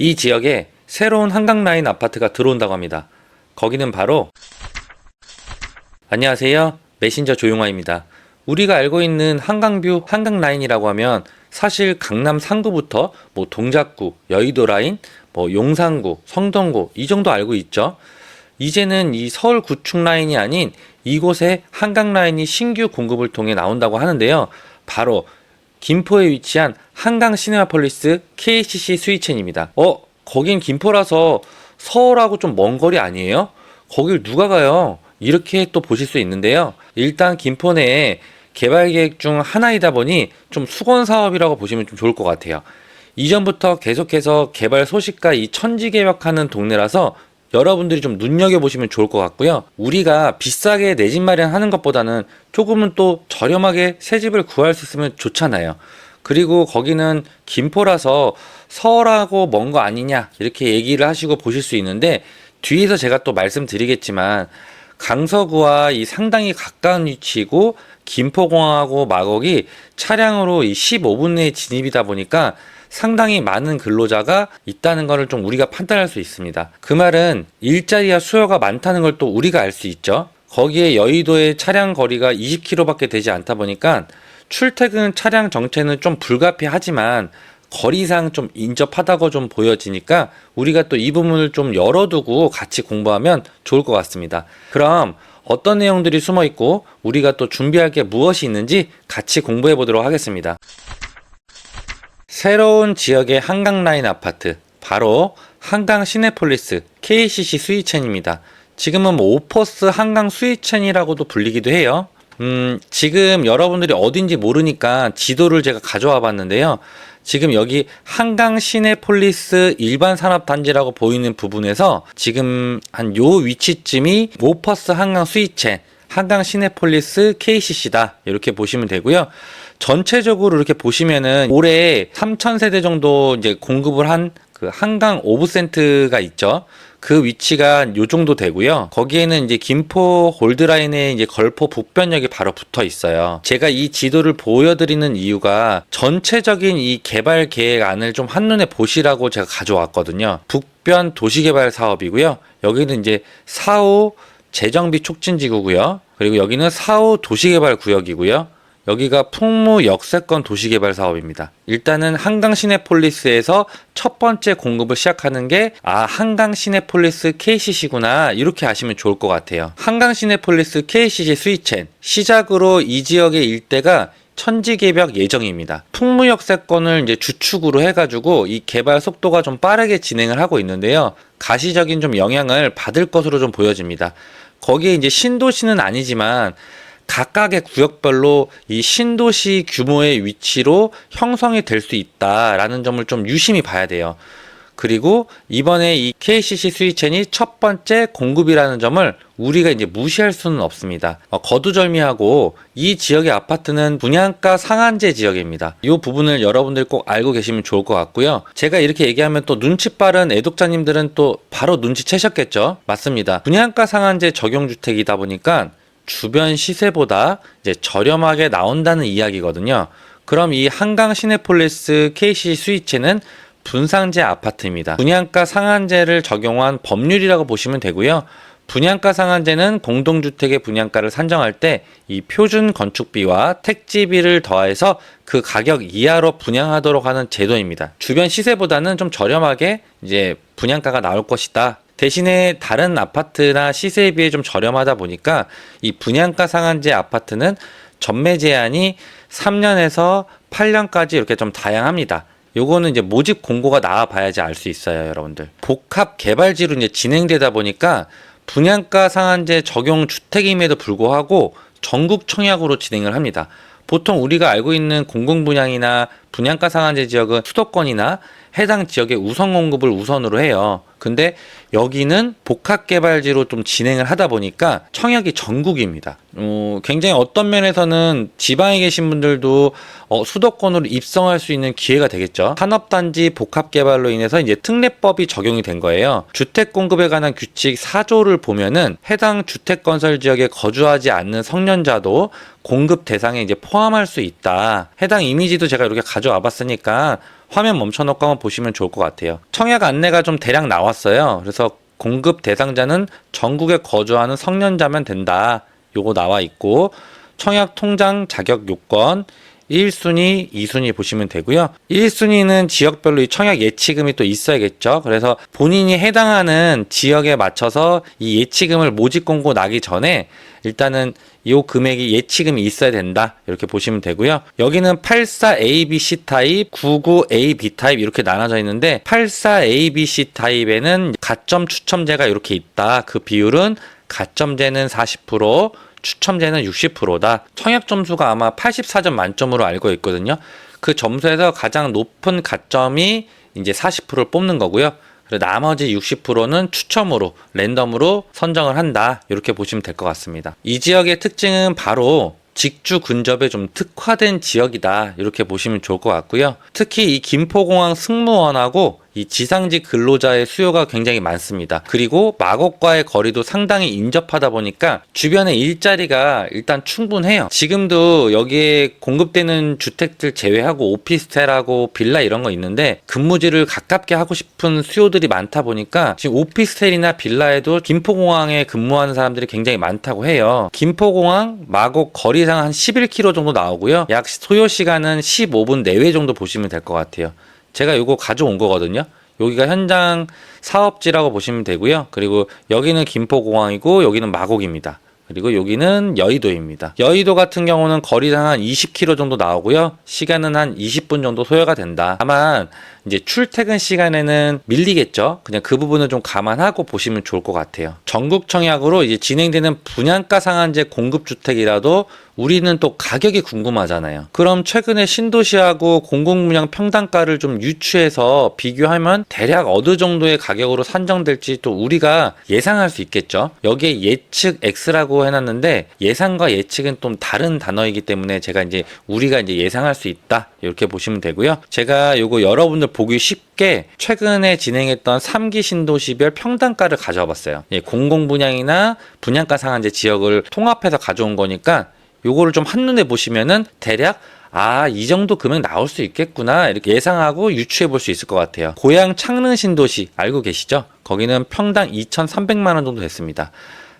이 지역에 새로운 한강 라인 아파트가 들어온다고 합니다. 거기는 바로 안녕하세요. 메신저 조용화입니다. 우리가 알고 있는 한강뷰 한강 라인이라고 하면 사실 강남 상구부터 뭐 동작구, 여의도 라인, 뭐 용산구, 성동구 이 정도 알고 있죠. 이제는 이 서울 구축 라인이 아닌 이곳에 한강 라인이 신규 공급을 통해 나온다고 하는데요. 바로 김포에 위치한 한강 시네마폴리스 KCC 스위첸입니다. 어, 거긴 김포라서 서울하고 좀 먼 거리 아니에요? 거길 누가 가요? 이렇게 또 보실 수 있는데요. 일단 김포 내에 개발 계획 중 하나이다 보니 좀 수건 사업이라고 보시면 좀 좋을 것 같아요. 이전부터 계속해서 개발 소식과 이 천지 개혁하는 동네라서 여러분들이 좀 눈여겨보시면 좋을 것 같고요. 우리가 비싸게 내 집 마련하는 것보다는 조금은 또 저렴하게 새 집을 구할 수 있으면 좋잖아요. 그리고 거기는 김포라서 서울하고 먼 거 아니냐 이렇게 얘기를 하시고 보실 수 있는데 뒤에서 제가 또 말씀드리겠지만 강서구와 이 상당히 가까운 위치이고 김포공항하고 마곡이 차량으로 이 15분 내에 진입이다 보니까 상당히 많은 근로자가 있다는 것을 좀 우리가 판단할 수 있습니다. 그 말은 일자리와 수요가 많다는 걸 또 우리가 알 수 있죠. 거기에 여의도의 차량 거리가 20km밖에 되지 않다 보니까 출퇴근 차량 정체는 좀 불가피하지만 거리상 좀 인접하다고 좀 보여지니까 우리가 또 이 부분을 좀 열어두고 같이 공부하면 좋을 것 같습니다. 그럼 어떤 내용들이 숨어 있고 우리가 또 준비할 게 무엇이 있는지 같이 공부해 보도록 하겠습니다. 새로운 지역의 한강 라인 아파트 바로 한강 시네폴리스 KCC 스위첸입니다. 지금은 뭐 오퍼스 한강 스위첸이라고도 불리기도 해요. 음, 지금 여러분들이 어딘지 모르니까 지도를 제가 가져와 봤는데요. 지금 여기 한강 시내폴리스 일반 산업단지라고 보이는 부분에서 지금 한 요 위치쯤이 오퍼스 한강 스위첸 한강 시내폴리스 KCC다. 이렇게 보시면 되고요. 전체적으로 이렇게 보시면은 올해 3,000세대 정도 이제 공급을 한 그 한강 오브센트가 있죠. 그 위치가 요 정도 되고요. 거기에는 이제 김포 골드라인에 이제 걸포 북변역이 바로 붙어 있어요. 제가 이 지도를 보여드리는 이유가 전체적인 이 개발 계획안을 좀 한눈에 보시라고 제가 가져왔거든요. 북변 도시개발 사업이고요. 여기는 이제 사후 재정비 촉진지구고요. 그리고 여기는 사후 도시개발 구역이고요. 여기가 풍무 역세권 도시개발 사업입니다. 일단은 한강 시내폴리스에서 첫 번째 공급을 시작하는 게 아 한강 시내폴리스 KCC구나 이렇게 아시면 좋을 것 같아요. 한강 시내폴리스 KCC 스위첸 시작으로 이 지역의 일대가 천지 개벽 예정입니다. 풍무역세권을 이제 주축으로 해가지고 이 개발 속도가 좀 빠르게 진행을 하고 있는데요. 가시적인 좀 영향을 받을 것으로 좀 보여집니다. 거기에 이제 신도시는 아니지만 각각의 구역별로 이 신도시 규모의 위치로 형성이 될 수 있다라는 점을 좀 유심히 봐야 돼요. 그리고 이번에 이 KCC 스위첸이 첫 번째 공급이라는 점을 우리가 이제 무시할 수는 없습니다. 어, 거두절미하고 이 지역의 아파트는 분양가 상한제 지역입니다. 이 부분을 여러분들 꼭 알고 계시면 좋을 것 같고요. 제가 이렇게 얘기하면 또 눈치 빠른 애독자님들은 또 바로 눈치채셨겠죠? 맞습니다. 분양가 상한제 적용 주택이다 보니까 주변 시세보다 이제 저렴하게 나온다는 이야기거든요. 그럼 이 한강 시내폴리스 KC 스위치는 분상제 아파트입니다. 분양가 상한제를 적용한 법률이라고 보시면 되고요. 분양가 상한제는 공동주택의 분양가를 산정할 때 이 표준 건축비와 택지비를 더해서 그 가격 이하로 분양하도록 하는 제도입니다. 주변 시세보다는 좀 저렴하게 이제 분양가가 나올 것이다. 대신에 다른 아파트나 시세에 비해 좀 저렴하다 보니까 이 분양가 상한제 아파트는 전매 제한이 3년에서 8년까지 이렇게 좀 다양합니다. 요거는 이제 모집 공고가 나와 봐야지 알 수 있어요, 여러분들. 복합 개발지로 이제 진행되다 보니까 분양가 상한제 적용 주택임에도 불구하고 전국 청약으로 진행을 합니다. 보통 우리가 알고 있는 공공 분양이나 분양가 상한제 지역은 수도권이나 해당 지역의 우선 공급을 우선으로 해요. 근데 여기는 복합개발지로 좀 진행을 하다 보니까 청약이 전국입니다. 어, 굉장히 어떤 면에서는 지방에 계신 분들도 어, 수도권으로 입성할 수 있는 기회가 되겠죠. 산업단지 복합개발로 인해서 이제 특례법이 적용이 된 거예요. 주택 공급에 관한 규칙 4조를 보면은 해당 주택 건설 지역에 거주하지 않는 성년자도 공급 대상에 이제 포함할 수 있다. 해당 이미지도 제가 이렇게 가져와 봤으니까 화면 멈춰놓고 한번 보시면 좋을 것 같아요. 청약 안내가 좀 대략 나왔어요. 그래서 공급 대상자는 전국에 거주하는 성년자면 된다. 요거 나와 있고 청약 통장 자격 요건 1순위, 2순위 보시면 되고요. 1순위는 지역별로 이 청약 예치금이 또 있어야겠죠. 그래서 본인이 해당하는 지역에 맞춰서 이 예치금을 모집 공고 나기 전에 일단은 이 금액이 예치금이 있어야 된다. 이렇게 보시면 되고요. 여기는 84ABC 타입, 99AB 타입 이렇게 나눠져 있는데 84ABC 타입에는 가점 추첨제가 이렇게 있다. 그 비율은 가점제는 40%, 추첨제는 60%다. 청약 점수가 아마 84점 만점으로 알고 있거든요. 그 점수에서 가장 높은 가점이 이제 40%를 뽑는 거고요. 그리고 나머지 60%는 추첨으로 랜덤으로 선정을 한다. 이렇게 보시면 될 것 같습니다. 이 지역의 특징은 바로 직주 근접에 좀 특화된 지역이다. 이렇게 보시면 좋을 것 같고요. 특히 이 김포공항 승무원하고 이 지상직 근로자의 수요가 굉장히 많습니다. 그리고 마곡과의 거리도 상당히 인접하다 보니까 주변에 일자리가 일단 충분해요. 지금도 여기에 공급되는 주택들 제외하고 오피스텔하고 빌라 이런 거 있는데 근무지를 가깝게 하고 싶은 수요들이 많다 보니까 지금 오피스텔이나 빌라에도 김포공항에 근무하는 사람들이 굉장히 많다고 해요. 김포공항 마곡 거리상 한 11km 정도 나오고요. 약 소요 시간은 15분 내외 정도 보시면 될 것 같아요. 제가 이거 가져온 거거든요. 여기가 현장 사업지라고 보시면 되고요. 그리고 여기는 김포공항이고 여기는 마곡입니다. 그리고 여기는 여의도입니다. 여의도 같은 경우는 거리당 한 20km 정도 나오고요. 시간은 한 20분 정도 소요가 된다. 다만 이제 출퇴근 시간에는 밀리겠죠. 그냥 그 부분을 좀 감안하고 보시면 좋을 것 같아요. 전국 청약으로 이제 진행되는 분양가 상한제 공급 주택이라도 우리는 또 가격이 궁금하잖아요. 그럼 최근에 신도시하고 공공분양 평당가를 좀 유추해서 비교하면 대략 어느 정도의 가격으로 산정될지 또 우리가 예상할 수 있겠죠. 여기에 예측 X라고 해놨는데 예상과 예측은 좀 다른 단어이기 때문에 제가 이제 우리가 이제 예상할 수 있다 이렇게 보시면 되고요. 제가 요거 여러분들 보기 쉽게 최근에 진행했던 3기 신도시별 평당가를 가져와 봤어요. 예, 공공분양이나 분양가 상한제 지역을 통합해서 가져온 거니까 요거를 좀 한눈에 보시면은 대략 아, 이 정도 금액 나올 수 있겠구나. 이렇게 예상하고 유추해 볼 수 있을 것 같아요. 고향 창릉 신도시 알고 계시죠? 거기는 평당 2,300만 원 정도 됐습니다.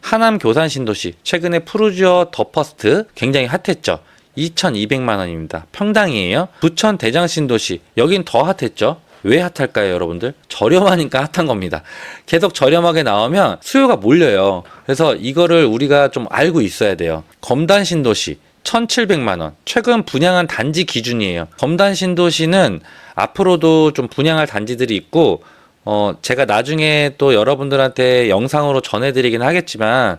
하남 교산 신도시 최근에 푸르지오 더 퍼스트 굉장히 핫했죠. 2,200만 원입니다. 평당이에요. 부천 대장 신도시 여긴 더 핫했죠. 왜 핫할까요, 여러분들? 저렴하니까 핫한 겁니다. 계속 저렴하게 나오면 수요가 몰려요. 그래서 이거를 우리가 좀 알고 있어야 돼요. 검단 신도시 1,700만 원. 최근 분양한 단지 기준이에요. 검단 신도시는 앞으로도 좀 분양할 단지들이 있고 어 제가 나중에 또 여러분들한테 영상으로 전해 드리긴 하겠지만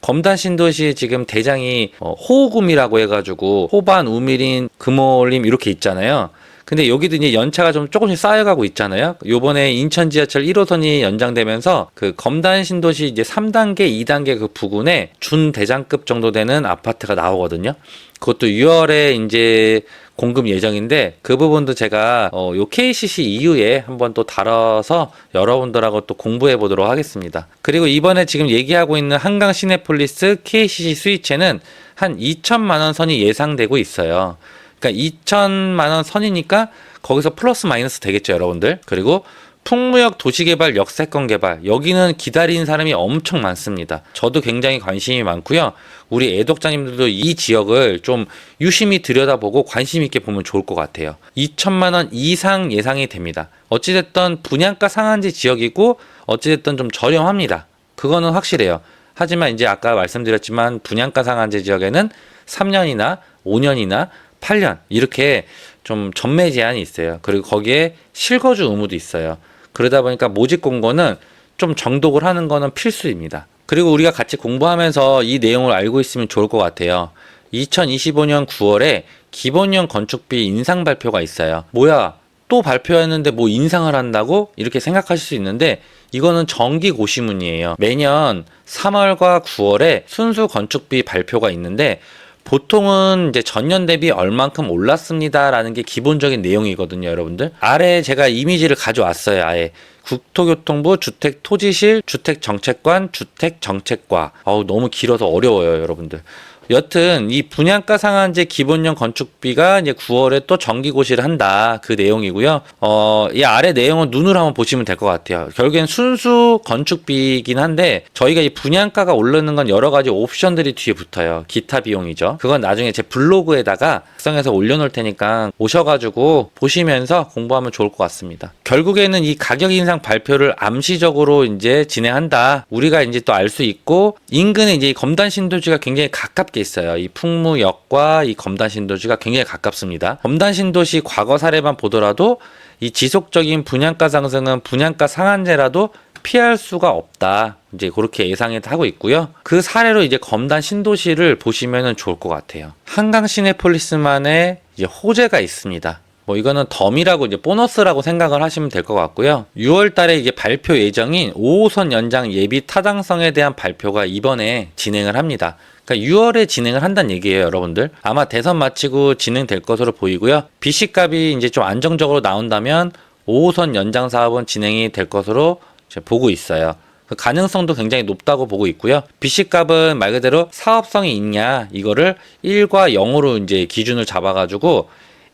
검단 신도시 지금 대장이 어, 호우금이라고 해가지고 호반, 우미린, 금올림 이렇게 있잖아요. 근데 여기도 이제 연차가 좀 조금씩 쌓여가고 있잖아요. 요번에 인천 지하철 1호선이 연장되면서 그 검단 신도시 이제 3단계, 2단계 그 부근에 준 대장급 정도 되는 아파트가 나오거든요. 그것도 6월에 이제 공급 예정인데 그 부분도 제가 어, 요 KCC 이후에 한번 또 다뤄서 여러분들하고 또 공부해 보도록 하겠습니다. 그리고 이번에 지금 얘기하고 있는 한강 시내폴리스 KCC 수위채는 한 2천만 원 선이 예상되고 있어요. 그러니까 2천만 원 선이니까 거기서 플러스 마이너스 되겠죠, 여러분들. 그리고 풍무역 도시개발 역세권 개발 여기는 기다리는 사람이 엄청 많습니다. 저도 굉장히 관심이 많고요. 우리 애독자님들도 이 지역을 좀 유심히 들여다보고 관심 있게 보면 좋을 것 같아요. 2천만 원 이상 예상이 됩니다. 어찌됐든 분양가 상한제 지역이고 어찌됐든 좀 저렴합니다. 그거는 확실해요. 하지만 이제 아까 말씀드렸지만 분양가 상한제 지역에는 3년이나 5년이나 8년 이렇게 좀 전매 제한이 있어요. 그리고 거기에 실거주 의무도 있어요. 그러다 보니까 모집 공고는 좀 정독을 하는 거는 필수입니다. 그리고 우리가 같이 공부하면서 이 내용을 알고 있으면 좋을 것 같아요. 2025년 9월에 기본형 건축비 인상 발표가 있어요. 뭐야? 또 발표했는데 뭐 인상을 한다고 이렇게 생각하실 수 있는데 이거는 정기 고시문이에요. 매년 3월과 9월에 순수 건축비 발표가 있는데 보통은 이제 전년 대비 얼만큼 올랐습니다라는 게 기본적인 내용이거든요, 여러분들. 아래 제가 이미지를 가져왔어요, 아예. 국토교통부 주택토지실 주택정책관 주택정책과. 어우, 너무 길어서 어려워요, 여러분들. 여튼 이 분양가 상한제 기본형 건축비가 이제 9월에 또 정기고시를 한다 그 내용이고요. 어, 이 아래 내용은 눈으로 한번 보시면 될 것 같아요. 결국엔 순수 건축비이긴 한데 저희가 이 분양가가 오르는 건 여러 가지 옵션들이 뒤에 붙어요. 기타 비용이죠. 그건 나중에 제 블로그에다가 작성해서 올려놓을 테니까 오셔가지고 보시면서 공부하면 좋을 것 같습니다. 결국에는 이 가격 인상 발표를 암시적으로 이제 진행한다. 우리가 이제 또 알 수 있고 인근에 이제 이 검단 신도시가 굉장히 가깝게 있어요. 이 풍무역과 이 검단 신도시가 굉장히 가깝습니다. 검단 신도시 과거 사례만 보더라도 이 지속적인 분양가 상승은 분양가 상한제라도 피할 수가 없다. 이제 그렇게 예상을 하고 있고요. 그 사례로 이제 검단 신도시를 보시면 좋을 것 같아요. 한강 시내폴리스만의 이제 호재가 있습니다. 뭐 이거는 덤이라고 이제 보너스라고 생각을 하시면 될 것 같고요. 6월 달에 이제 발표 예정인 5호선 연장 예비 타당성에 대한 발표가 이번에 진행을 합니다. 그러니까 6월에 진행을 한다는 얘기예요, 여러분들. 아마 대선 마치고 진행될 것으로 보이고요. BC 값이 이제 좀 안정적으로 나온다면 5호선 연장 사업은 진행이 될 것으로 보고 있어요. 그 가능성도 굉장히 높다고 보고 있고요. BC 값은 말 그대로 사업성이 있냐 이거를 1과 0으로 이제 기준을 잡아가지고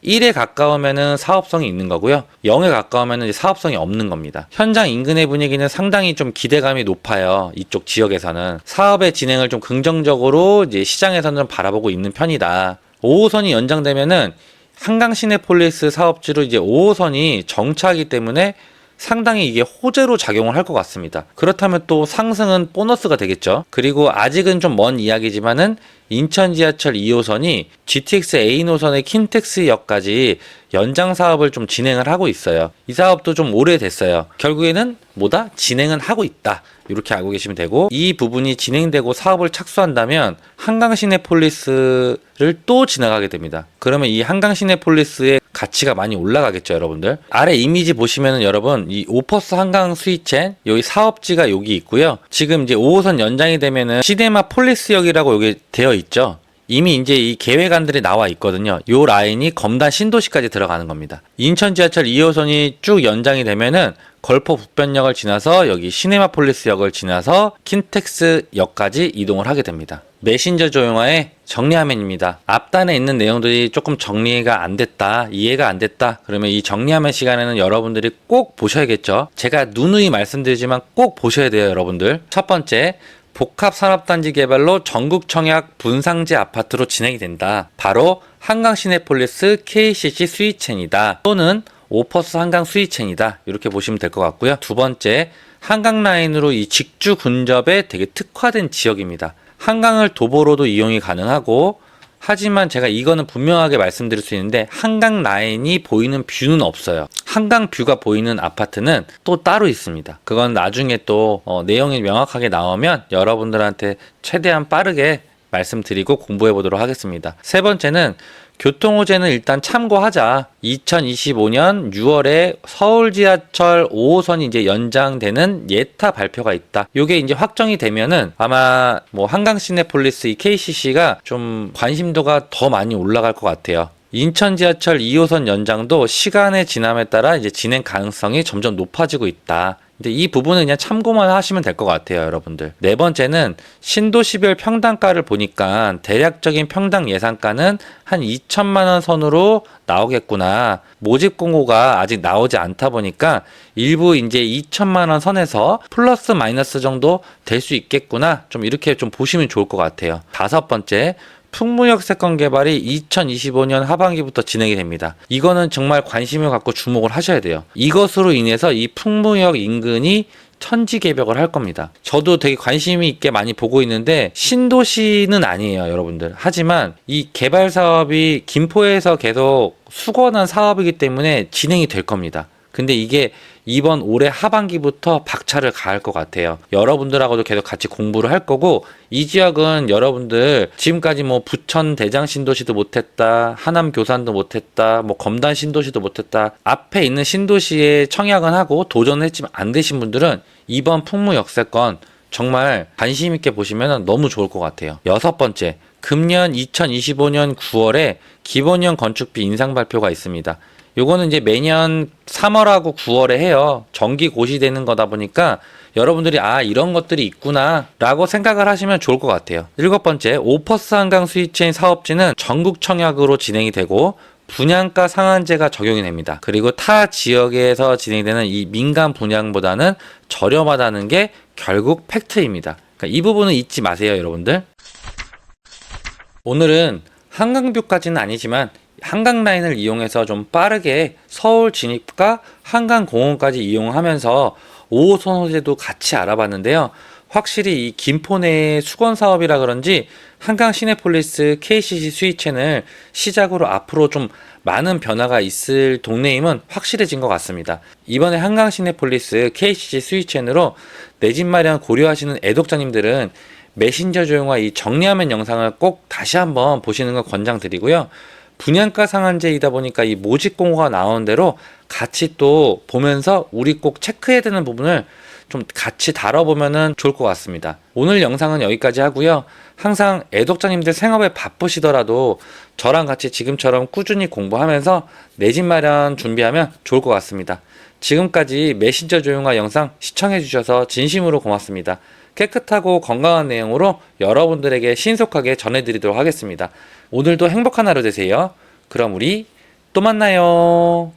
1에 가까우면은 사업성이 있는 거고요. 0에 가까우면은 사업성이 없는 겁니다. 현장 인근의 분위기는 상당히 좀 기대감이 높아요. 이쪽 지역에서는 사업의 진행을 좀 긍정적으로 이제 시장에서는 좀 바라보고 있는 편이다. 5호선이 연장되면은 한강 시내폴리스 사업지로 이제 5호선이 정차하기 때문에 상당히 이게 호재로 작용을 할 것 같습니다. 그렇다면 또 상승은 보너스가 되겠죠. 그리고 아직은 좀 먼 이야기지만은 인천 지하철 2호선이 GTX A 노선의 킨텍스역까지 연장 사업을 좀 진행을 하고 있어요. 이 사업도 좀 오래됐어요. 결국에는 뭐다? 진행은 하고 있다. 이렇게 알고 계시면 되고 이 부분이 진행되고 사업을 착수한다면 한강 시내폴리스를 또 지나가게 됩니다. 그러면 이 한강 시내폴리스의 가치가 많이 올라가겠죠, 여러분들. 아래 이미지 보시면은 여러분 이 오퍼스 한강 스위첸 여기 사업지가 여기 있고요. 지금 이제 5호선 연장이 되면은 시네마 폴리스역이라고 여기 되어 있죠. 이미 이제 이 계획안들이 나와 있거든요. 요 라인이 검단 신도시까지 들어가는 겁니다. 인천 지하철 2호선이 쭉 연장이 되면은 걸포 북변역을 지나서 여기 시네마폴리스역을 지나서 킨텍스역까지 이동을 하게 됩니다. 메신저 조용화의 정리화면입니다. 앞단에 있는 내용들이 조금 정리가 안 됐다, 이해가 안 됐다. 그러면 이 정리화면 시간에는 여러분들이 꼭 보셔야겠죠. 제가 누누이 말씀드리지만 꼭 보셔야 돼요, 여러분들. 첫 번째, 복합 산업단지 개발로 전국 청약 분상지 아파트로 진행이 된다. 바로 한강 시내폴리스 KCC 스위첸이다. 또는 오퍼스 한강 스위첸이다. 이렇게 보시면 될 것 같고요. 두 번째, 한강 라인으로 이 직주 근접에 되게 특화된 지역입니다. 한강을 도보로도 이용이 가능하고 하지만 제가 이거는 분명하게 말씀드릴 수 있는데 한강 라인이 보이는 뷰는 없어요. 한강 뷰가 보이는 아파트는 또 따로 있습니다. 그건 나중에 또 어, 내용이 명확하게 나오면 여러분들한테 최대한 빠르게 말씀드리고 공부해 보도록 하겠습니다. 세 번째는 교통호재는 일단 참고하자. 2025년 6월에 서울 지하철 5호선이 이제 연장되는 예타 발표가 있다. 요게 이제 확정이 되면은 아마 뭐 한강 시내폴리스 이 KCC가 좀 관심도가 더 많이 올라갈 것 같아요. 인천 지하철 2호선 연장도 시간의 지남에 따라 이제 진행 가능성이 점점 높아지고 있다. 근데 이 부분은 그냥 참고만 하시면 될 것 같아요, 여러분들. 네 번째는 신도시별 평당가를 보니까 대략적인 평당 예상가는 한 2천만 원 선으로 나오겠구나. 모집 공고가 아직 나오지 않다 보니까 일부 이제 2천만 원 선에서 플러스 마이너스 정도 될 수 있겠구나. 좀 이렇게 좀 보시면 좋을 것 같아요. 다섯 번째, 풍무역 세권 개발이 2025년 하반기부터 진행이 됩니다. 이거는 정말 관심을 갖고 주목을 하셔야 돼요. 이것으로 인해서 이 풍무역 인근이 천지 개벽을 할 겁니다. 저도 되게 관심이 있게 많이 보고 있는데 신도시는 아니에요, 여러분들. 하지만 이 개발 사업이 김포에서 계속 수건한 사업이기 때문에 진행이 될 겁니다. 근데 이게 이번 올해 하반기부터 박차를 가할 것 같아요. 여러분들하고도 계속 같이 공부를 할 거고 이 지역은 여러분들 지금까지 뭐 부천 대장 신도시도 못했다, 하남 교산도 못했다, 뭐 검단 신도시도 못했다. 앞에 있는 신도시에 청약은 하고 도전했지만 안 되신 분들은 이번 풍무 역세권 정말 관심 있게 보시면 너무 좋을 것 같아요. 여섯 번째, 금년 2025년 9월에 기본형 건축비 인상 발표가 있습니다. 요거는 이제 매년 3월하고 9월에 해요. 정기 고시되는 거다 보니까 여러분들이 아 이런 것들이 있구나라고 생각을 하시면 좋을 것 같아요. 일곱 번째, 오퍼스 한강 스위체인 사업지는 전국 청약으로 진행이 되고 분양가 상한제가 적용이 됩니다. 그리고 타 지역에서 진행되는 이 민간 분양보다는 저렴하다는 게 결국 팩트입니다. 그러니까 이 부분은 잊지 마세요, 여러분들. 오늘은 한강뷰까지는 아니지만 한강 라인을 이용해서 좀 빠르게 서울 진입과 한강 공원까지 이용하면서 5호선 호재도 같이 알아봤는데요. 확실히 이 김포 내 수건 사업이라 그런지 한강 시내폴리스 KCC 스위첸을 시작으로 앞으로 좀 많은 변화가 있을 동네임은 확실해진 것 같습니다. 이번에 한강 시내폴리스 KCC 스위첸으로 내 집 마련 고려하시는 애독자님들은 메신저 조용화 이 정리화면 영상을 꼭 다시 한번 보시는 걸 권장드리고요. 분양가 상한제이다 보니까 이 모집 공고가 나오는 대로 같이 또 보면서 우리 꼭 체크해야 되는 부분을 좀 같이 다뤄보면 좋을 것 같습니다. 오늘 영상은 여기까지 하고요. 항상 애독자님들 생업에 바쁘시더라도 저랑 같이 지금처럼 꾸준히 공부하면서 내 집 마련 준비하면 좋을 것 같습니다. 지금까지 메신저 조용화 영상 시청해주셔서 진심으로 고맙습니다. 깨끗하고 건강한 내용으로 여러분들에게 신속하게 전해드리도록 하겠습니다. 오늘도 행복한 하루 되세요. 그럼 우리 또 만나요.